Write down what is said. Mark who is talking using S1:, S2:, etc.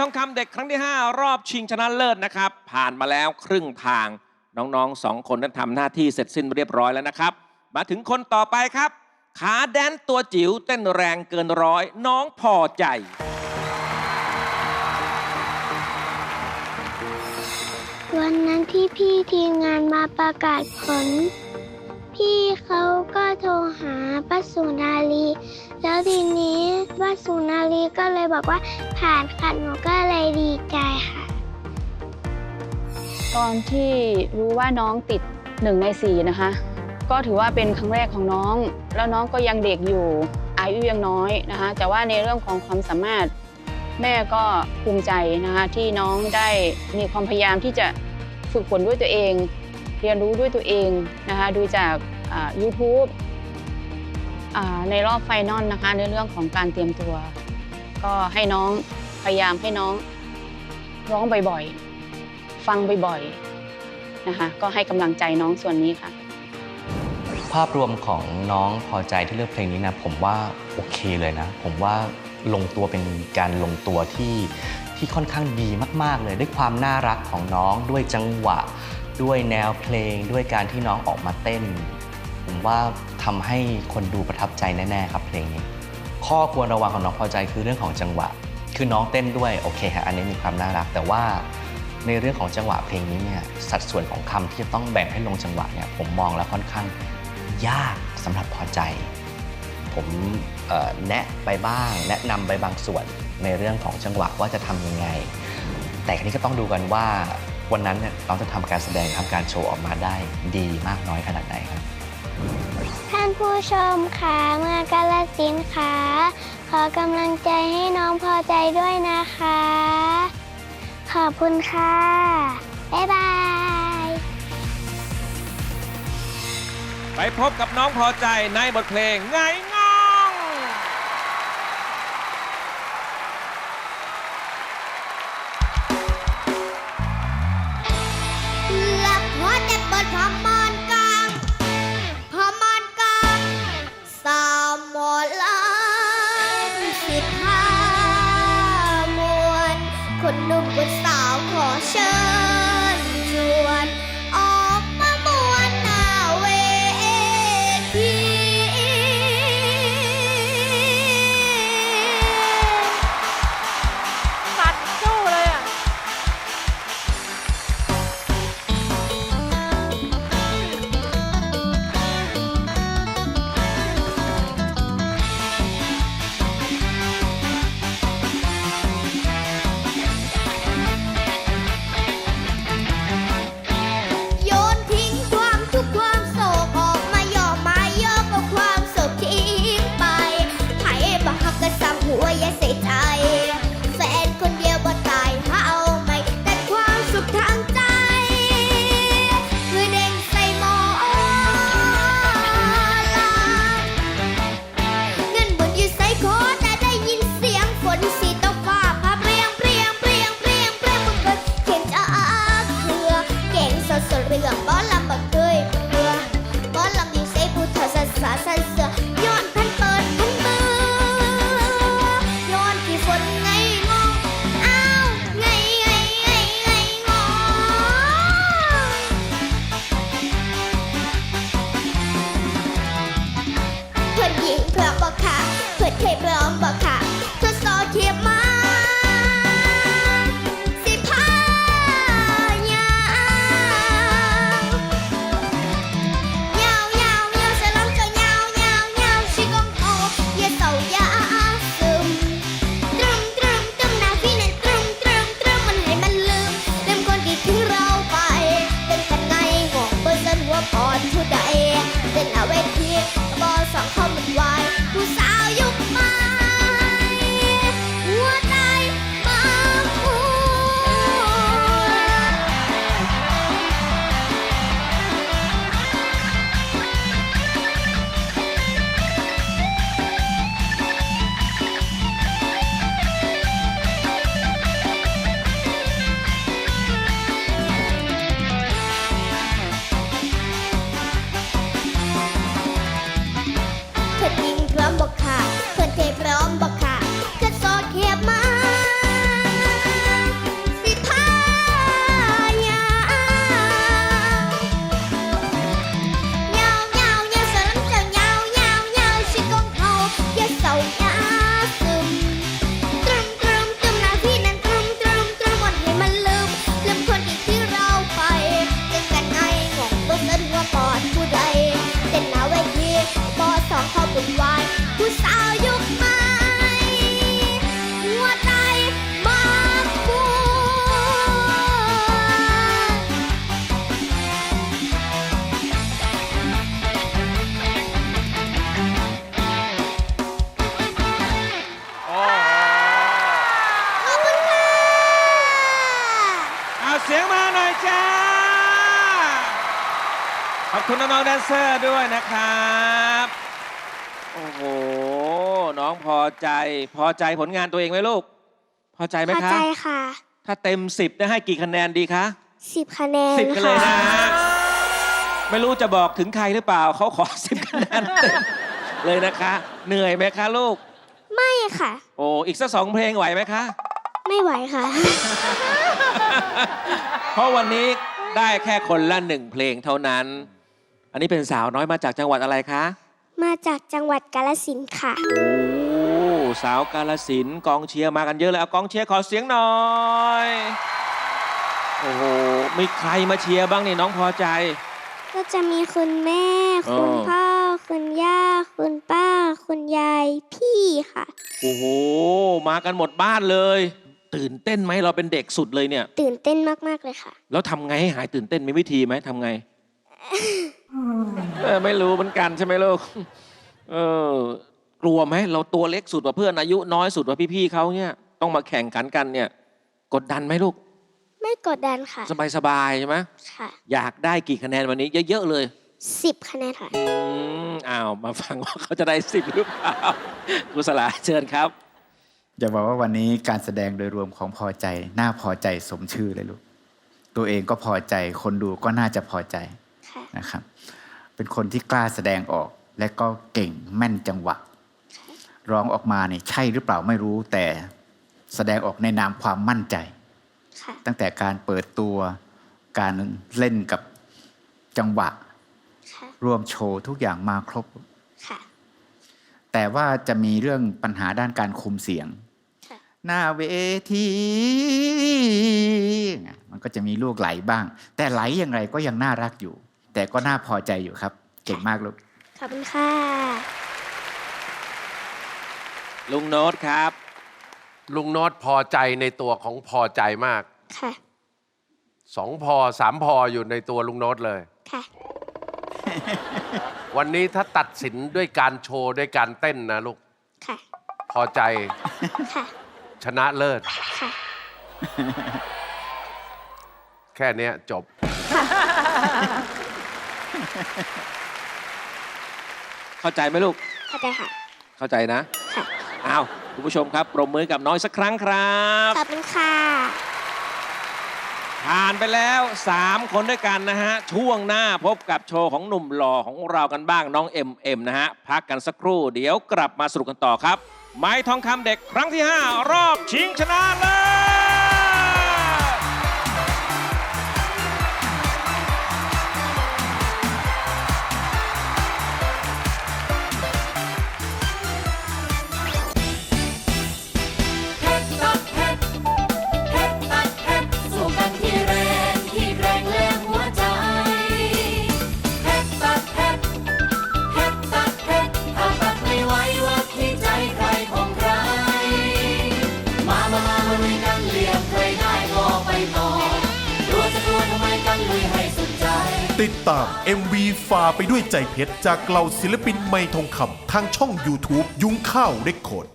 S1: ทองคำเด็กครั้งที่ 5 รอบชิงชนะเลิศนะครับ ผ่านมาแล้วครึ่งทางน้องๆสองคนนั้นทำหน้าที่เสร็จสิ้นเรียบร้อยแล้วนะครับ มาถึงคนต่อไปครับ ขาแดนตัวจิ๋วเต้นแรงเกินร้อยน้องพอใจ
S2: วันนั้นที่พี่ทีมงานมาประกาศผล พี่เขาก็โทรหาป้าสุนารีแล้วทีนี้ สุนารีก็เลยบอกว่าผ่านค่ะหนูก็เลยดีใจค่ะ
S3: ตอนที่รู้ว่าน้องติดหนึ่งในสี่นะคะ ก็ถือว่าเป็นครั้งแรกของน้อง แล้วน้องก็ยังเด็กอยู่อายุยังน้อยนะคะ แต่ว่าในเรื่องของความสามารถ แม่ก็ภูมิใจนะคะที่น้องได้มีความพยายามที่จะฝึกฝนด้วยตัวเอง เรียนรู้ด้วยตัวเองนะคะดูจากอ่า YouTube ในรอบไฟนอลนะคะ ในเรื่องของการเตรียมตัว ก็ให้น้องพยายามให้น้องร้องบ่อยๆ ฟังบ่อยๆนะคะก็ให้กำลังใจน้องส่วนนี้ค่ะ
S4: ภาพรวมของน้องพอใจที่เลือกเพลงนี้นะผมว่าโอเคเลยนะ ผมว่าลงตัวเป็นการลงตัวที่ที่ค่อนข้างดีมาก ๆ เลยด้วยความน่ารักของน้องด้วยจังหวะ ด้วยแนวเพลง ด้วยการที่น้องออกมาเต้น ผมว่าทำให้คนดูประทับใจแน่ๆครับเพลงนี้ ข้อควรระวังของน้องพอใจคือเรื่องของจังหวะ คือน้องเต้นด้วยโอเคฮะอันนี้มีความน่ารัก แต่ว่าในเรื่องของจังหวะเพลงนี้เนี่ยสัดส่วนของคำที่จะต้องแบ่งให้ลงจังหวะเนี่ยผมมองแล้วค่อนข้างยากสำหรับพอใจ ผมแนะไปบ้าง แนะนำไปบางส่วนในเรื่องของจังหวะว่าจะทำยังไง แต่อันนี้ก็ต้องดูกันว่าวันนั้นเนี่ยน้องจะทำการแสดงทำการโชว์ออกมาได้ดีมากน้อยขนาดไหนครับ
S2: ผู้ชมค่ะเมือกาลสินค่ะ ขอกำลังใจให้น้องพอใจด้วยนะคะ ขอบคุณค่ะ บ๊ายบาย
S1: ไปพบกับน้องพอใจในบทเพลงไง
S5: นหนุ่มคนสาวขอเชิญชวน
S1: ขอบคุณน้องๆแดนเซอร์ด้วยนะครับโอ้โหน้องพอใจ พอใจผลงานตัวเองไหมลูก พอใจไหม
S2: พอ
S1: คะ
S2: ใจค่ะ
S1: ถ้าเต็ม 10ได้ให้กี่คะแนนดีคะ
S2: สิบคะแนน
S1: สิบกันเลย
S2: ค่ะ
S1: นะฮะไม่รู้จะบอกถึงใครหรือเปล่าเขาขอ10คะแนนเต็มเลยนะคะ เหนื่อยไหมคะลูก
S2: ไม่ค่ะ
S1: โอ้อีกสักสองเพลงไหวไหมคะ
S2: ไม่ไหวค่ะ
S1: เพราะวันนี้ได้แค่คนละหนึ่งเพลงเท่านั้น อันนี้เป็นสาวน้อยมาจากจังหวัดอะไรคะ
S2: มาจากจังหวัดกาฬสินธุ์ค่ะ
S1: โอ้สาวกาลสินธุ์กองเชียร์มากันเยอะเลยเอากองเชียร์ขอเสียงหน่อย โอ้โหมีใครมาเชียร์บ้างนี่น้องพอใจ
S2: ก็จะมีคุณแม่
S1: อ๋อ
S2: คุณพ่อ คุณย่า คุณป้า คุณยาย พี่ค่ะ
S1: โอ้โห มากันหมดบ้านเลย ตื่นเต้นไหมเราเป็นเด็กสุดเลยเนี่ย
S2: ตื่นเต้นมาก ๆ เลยค่ะ
S1: แล้วทำไงให้หายตื่นเต้นมีวิธีไหมทำไง เออไม่รู้เหมือนกันใช่ไหมลูก เออกลัวไหมเราตัวเล็กสุดกว่าเพื่อนอายุน้อยสุดกว่าพี่ๆเขาเนี่ย ต้องมาแข่งขันกันเนี่ย กดดันไหมลูก
S2: ไม่กดดันค่ะ
S1: สบายๆใช่ไหม
S2: ค่ะ
S1: อยากได้กี่คะแนนวันนี้เยอะๆเลย
S2: สิบคะแนนค่ะ
S1: อืมอ้าวมาฟังว่าเขาจะได้สิบหรือเปล่าครูสลาเชิญครับ
S6: อยากบอกว่าวันนี้การแสดงโดยรวมของพอใจ น่าพอใจสมชื่อเลยลูก ตัวเองก็พอใจ คนดูก็น่าจะพอใจ
S2: ค่ะ
S6: นะครับ เป็นคนที่กล้าแสดงออกและก็เก่งแม่นจังหวะ ร้องออกมาเนี่ยใช่หรือเปล่าไม่รู้แต่แสดงออกในนามความมั่นใจ
S2: ค่ะ
S6: ตั้งแต่การเปิดตัวการเล่นกับจังหวะ
S2: ค่ะ
S6: ร่วมโชว์ทุกอย่างมาครบ
S2: ค่ะ
S6: แต่ว่าจะมีเรื่องปัญหาด้านการคุมเสียง
S2: ค่ะ
S6: หน้าเวที มันก็จะมีลูกไหลบ้าง แต่ไหลอย่างไรก็ยังน่ารักอยู่ แต่ก็น่าพอใจอยู่ครับ เก่งมากลูก
S2: ขอบคุณค่ะ
S1: ลุงโน้ตครับ
S7: ลุงโน้ตพอใจในตัวของพอใจมาก
S2: ค่ะ
S7: สองพอสามพออยู่ในตัวลุงโน้ตเลย
S2: ค่ะ
S7: วันนี้ถ้าตัดสินด้วยการโชว์ด้วยการเต้นนะลูก
S2: ค่ะ
S7: พอใจ
S2: ค่ะ
S7: ชนะเลิศ
S2: ค่ะ
S7: แค่เนี้ยจบ
S1: เข้าใจไหมลูก
S2: เข้าใจค่ะ
S1: เข้าใจนะ
S2: ค่ะ
S1: อ้าวคุณผู้ชมครับปรบมือกับน้อยสักครั้งครับ
S2: ขอบคุณค่ะ
S1: ผ่านไปแล้ว 3 คนด้วยกันนะฮะ ช่วงหน้าพบกับโชว์ของหนุ่มหล่อของเรากันบ้างน้องเอ็มเอ็มนะฮะ พักกันสักครู่เดี๋ยวกลับมาสรุปกันต่อครับ ไม้ทองคำเด็กครั้งที่ 5 รอบชิงชนะเลิศ
S8: ติดตาม MV ฝ่าไปด้วยใจเพชร จากเหล่าศิลปินไม่ทองคำทางช่อง YouTube ยุ้งข้าวเรคคอร์ด